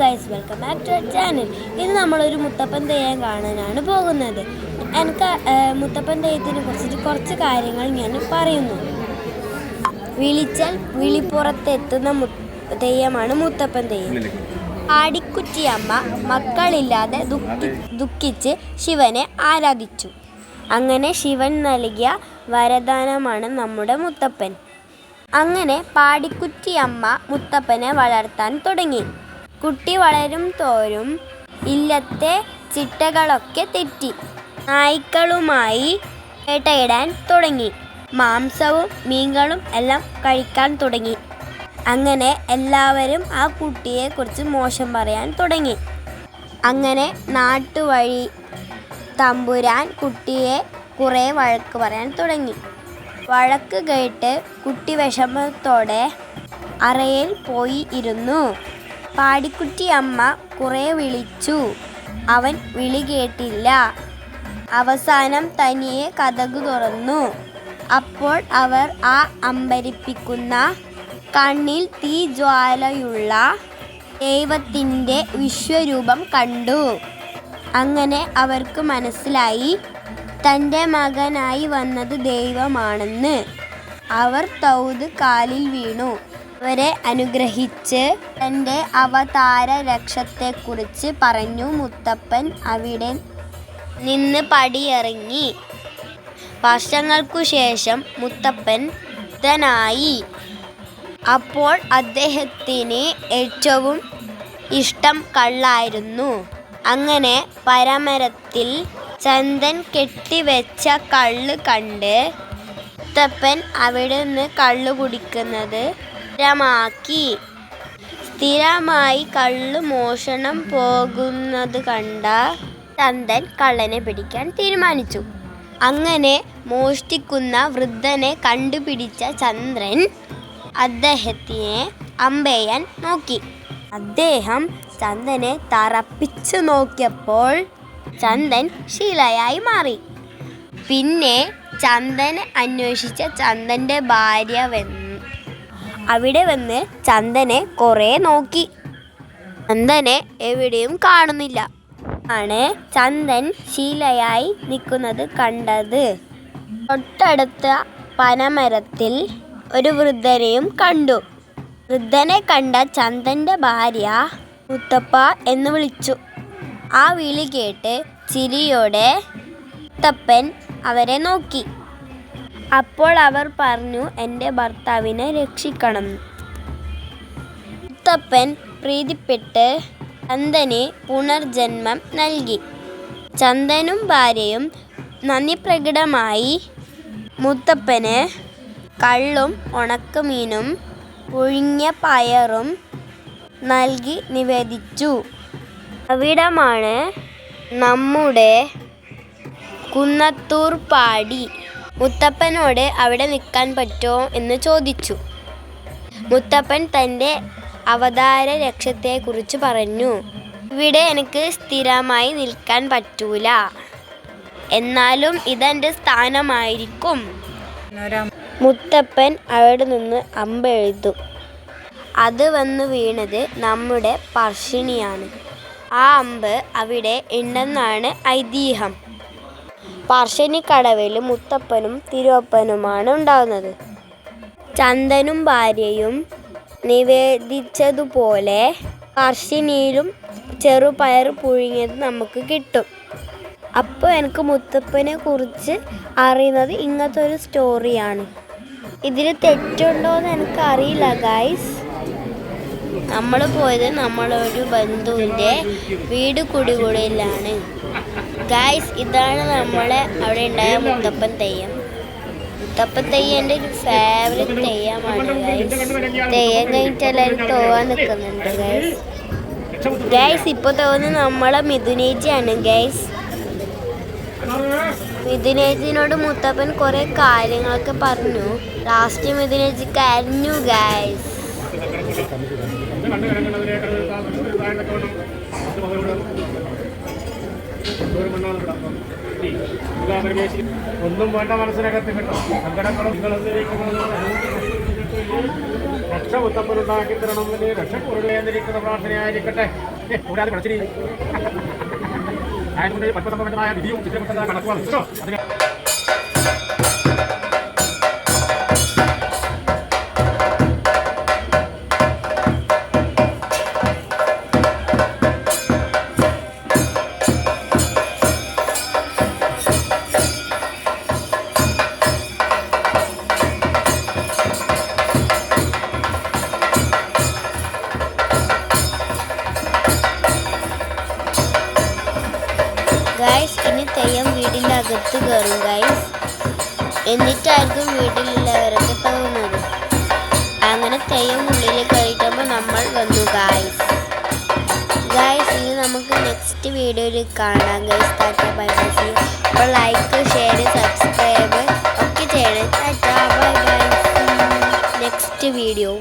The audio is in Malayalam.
Guys welcome back to channel ഇന്ന് നമ്മളൊരു മുത്തപ്പൻ തെയ്യം കാണാനാണ് പോകുന്നത്. എനിക്ക് മുത്തപ്പൻ തെയ്യത്തിനെ കുറിച്ചിട്ട് കുറച്ച് കാര്യങ്ങൾ ഞാൻ പറയുന്നു. വിളിച്ചാൽ വിളിപ്പുറത്തെത്തുന്ന മു തെയ്യമാണ് മുത്തപ്പൻ തെയ്യം. ആടിക്കുറ്റിയമ്മ മക്കളില്ലാതെ ദുഃഖി ദുഃഖിച്ച് ശിവനെ ആരാധിച്ചു. അങ്ങനെ ശിവൻ നൽകിയ വരദാനമാണ് നമ്മുടെ മുത്തപ്പൻ. അങ്ങനെ പാടിക്കുറ്റിയമ്മ മുത്തപ്പനെ വളർത്താൻ തുടങ്ങി. കുട്ടി വളരും തോറും ഇല്ലത്തെ ചിട്ടകളൊക്കെ തെറ്റി. നായ്ക്കളുമായി വേട്ടയിടാൻ തുടങ്ങി. മാംസവും മീങ്ങളും എല്ലാം കഴിക്കാൻ തുടങ്ങി. അങ്ങനെ എല്ലാവരും ആ കുട്ടിയെക്കുറിച്ച് മോശം പറയാൻ തുടങ്ങി. അങ്ങനെ നാട്ടുവഴി തമ്പുരാൻ കുട്ടിയെ കുറേ വഴക്ക് പറയാൻ തുടങ്ങി. വഴക്ക് കേട്ട് കുട്ടി വിഷമത്തോടെ അറയിൽ പോയി ഇരുന്നു. പാടിക്കുട്ടി അമ്മ കുറേ വിളിച്ചു. അവൻ വിളി കേട്ടില്ല. അവസാനം തനിയെ കഥകു തുറന്നു. അപ്പോൾ അവർ ആ അമ്പരിപ്പിക്കുന്ന കണ്ണിൽ തീ ജ്വാലയുള്ള ദൈവത്തിന്റെ വിശ്വരൂപം കണ്ടു. അങ്ങനെ അവർക്ക് മനസ്സിലായി തന്റെ മകനായി വന്നത് ദൈവമാണെന്ന്. അവർ തൗത് കാലിൽ വീണു. അവരെ അനുഗ്രഹിച്ച് തന്റെ അവതാര രക്ഷത്തെക്കുറിച്ച് പറഞ്ഞു. മുത്തപ്പൻ അവിടെ നിന്ന് പടിയിറങ്ങി. വർഷങ്ങൾക്കു ശേഷം മുത്തപ്പൻ ബുദ്ധനായി അപ്പോൾ അദ്ദേഹത്തിന് ഏറ്റവും ഇഷ്ടം കള്ളായിരുന്നു. അങ്ങനെ പരമരത്തിൽ ചന്ദൻ കെട്ടിവെച്ച കള്ള് കണ്ട് മുത്തപ്പൻ അവിടെ നിന്ന് കള്ളു കുടിക്കുന്നത് സ്ഥിരമാക്കി. സ്ഥിരമായി കള്ളു മോഷണം പോകുന്നത് കണ്ട തന്തൻ കള്ളനെ പിടിക്കാൻ തീരുമാനിച്ചു. അങ്ങനെ മോഷ്ടിക്കുന്ന വൃദ്ധനെ കണ്ടുപിടിച്ച ചന്ദ്രൻ അദ്ദേഹത്തിനെ അമ്പെയ്യാൻ നോക്കി. അദ്ദേഹം ചന്ദനെ തറപ്പിച്ചു നോക്കിയപ്പോൾ ചന്ദൻ ശീലയായി മാറി. പിന്നെ ചന്ദനെ അന്വേഷിച്ച ചന്ദന്റെ ഭാര്യ വന്ന് അവിടെ വന്ന് ചന്ദനെ കുറേ നോക്കി. ചന്ദനെ എവിടെയും കാണുന്നില്ല. ആണ് ചന്ദൻ ശീലയായി നിൽക്കുന്നത് കണ്ടത്. തൊട്ടടുത്ത പനമരത്തിൽ ഒരു വൃദ്ധനെയും കണ്ടു. വൃദ്ധനെ കണ്ട ചന്ദന്റെ ഭാര്യ മുത്തപ്പ എന്ന് വിളിച്ചു. ആ വിളി കേട്ട് ചിരിയോടെ മുത്തപ്പൻ അവരെ നോക്കി. അപ്പോൾ അവർ പറഞ്ഞു എന്റെ ഭർത്താവിനെ രക്ഷിക്കണം. മുത്തപ്പൻ പ്രീതിപ്പെട്ട് ചന്ദനെ പുനർജന്മം നൽകി. ചന്ദനും ഭാര്യയും നന്ദി പ്രകടമായി മുത്തപ്പന് കള്ളും ഉണക്കമീനും പുഴുങ്ങിയ പയറും നൽകി നിവേദിച്ചു. അവിടമാണ് നമ്മുടെ കുന്നത്തൂർ പാടി മുത്തപ്പനോട് അവിടെ നിൽക്കാൻ പറ്റുമോ എന്ന് ചോദിച്ചു. മുത്തപ്പൻ തന്റെ അവതാര ലക്ഷ്യത്തെക്കുറിച്ച് പറഞ്ഞു. ഇവിടെ എനിക്ക് സ്ഥിരമായി നിൽക്കാൻ പറ്റൂല. എന്നാലും ഇതെന്റെ സ്ഥാനമായിരിക്കും മുത്തപ്പൻ അവിടെ നിന്ന് അമ്പെഴുതു അത് വന്ന് വീണത് നമ്മുടെ പർഷിണിയാണ്. ആ അമ്പ് അവിടെ ഉണ്ടെന്നാണ് ഐതിഹ്യം. പറശ്ശിനിക്കടവിൽ മുത്തപ്പനും തിരുവപ്പനുമാണ് ഉണ്ടാകുന്നത് ചന്ദനും ഭാര്യയും നിവേദിച്ചതുപോലെ പറശ്ശിനിയിലും ചെറുപയർ പുഴുങ്ങിയത് നമുക്ക് കിട്ടും. അപ്പോൾ എനിക്ക് മുത്തപ്പനെ കുറിച്ച് അറിയുന്നത് ഇങ്ങനത്തെ ഒരു സ്റ്റോറിയാണ് ഇതിൽ തെറ്റുണ്ടോ എന്ന് എനിക്ക് അറിയില്ല ഗൈസ് നമ്മൾ പോയത് നമ്മളൊരു ബന്ധുവിന്റെ വീട് കുടികുടയിലാണ് ഗായ്സ് ഇതാണ് നമ്മളെ അവിടെ ഉണ്ടായ മുത്തപ്പൻ തെയ്യം. മുത്തപ്പൻ തെയ്യം എന്റെ ഒരു ഫേവറേറ്റ് തെയ്യമാണ് ഗൈസ് തെയ്യം കഴിഞ്ഞിട്ട് എല്ലാവരും തോവാൻ നിൽക്കുന്നുണ്ട് ഗൈസ് ഗൈസ് ഇപ്പോൾ തോന്നുന്നു നമ്മളെ മിഥുനേജിയാണ് ഗൈസ് മിഥുനേജിനോട് മുത്തപ്പൻ കുറേ കാര്യങ്ങളൊക്കെ പറഞ്ഞു. ലാസ്റ്റ് മിഥുനേജി കരഞ്ഞു ഗൈസ് ഒന്നും വേണ്ട മനസ്സിനകത്ത് കേട്ടോ. സങ്കടങ്ങളും രക്ഷ രക്ഷമുത്തപ്പനുണ്ടാക്കി തരണമെന്ന് രക്ഷക്കുരുളിയെന്നിരിക്കുന്ന പ്രാർത്ഥനയായിരിക്കട്ടെ കൂടാതെ പഠിച്ചിരി ആയതുകൊണ്ട് പത്തൊമ്പതായ വിധിയും ചിത്രപ്പെട്ട കണക്കുമാണ് അതിന് വീടിന്റെ അകത്ത് കയറും ഗൈസ് എന്നിട്ടായിരിക്കും വീട്ടിലുള്ളവരൊക്കെ തോന്നുന്നത് അങ്ങനെ തെയ്യം ഉള്ളിൽ കയറിയിട്ടപ്പോൾ നമ്മൾ വന്നു ഗായ്സ് ഗായ്സ് ഇനി നമുക്ക് നെക്സ്റ്റ് വീഡിയോയിൽ കാണാം ഗൈസ് ടാറ്റ ബൈ ബൈ അപ്പോൾ ലൈക്ക് ഷെയർ സബ്സ്ക്രൈബ് ഒക്കെ ചെയ്യണം. Bye bye next video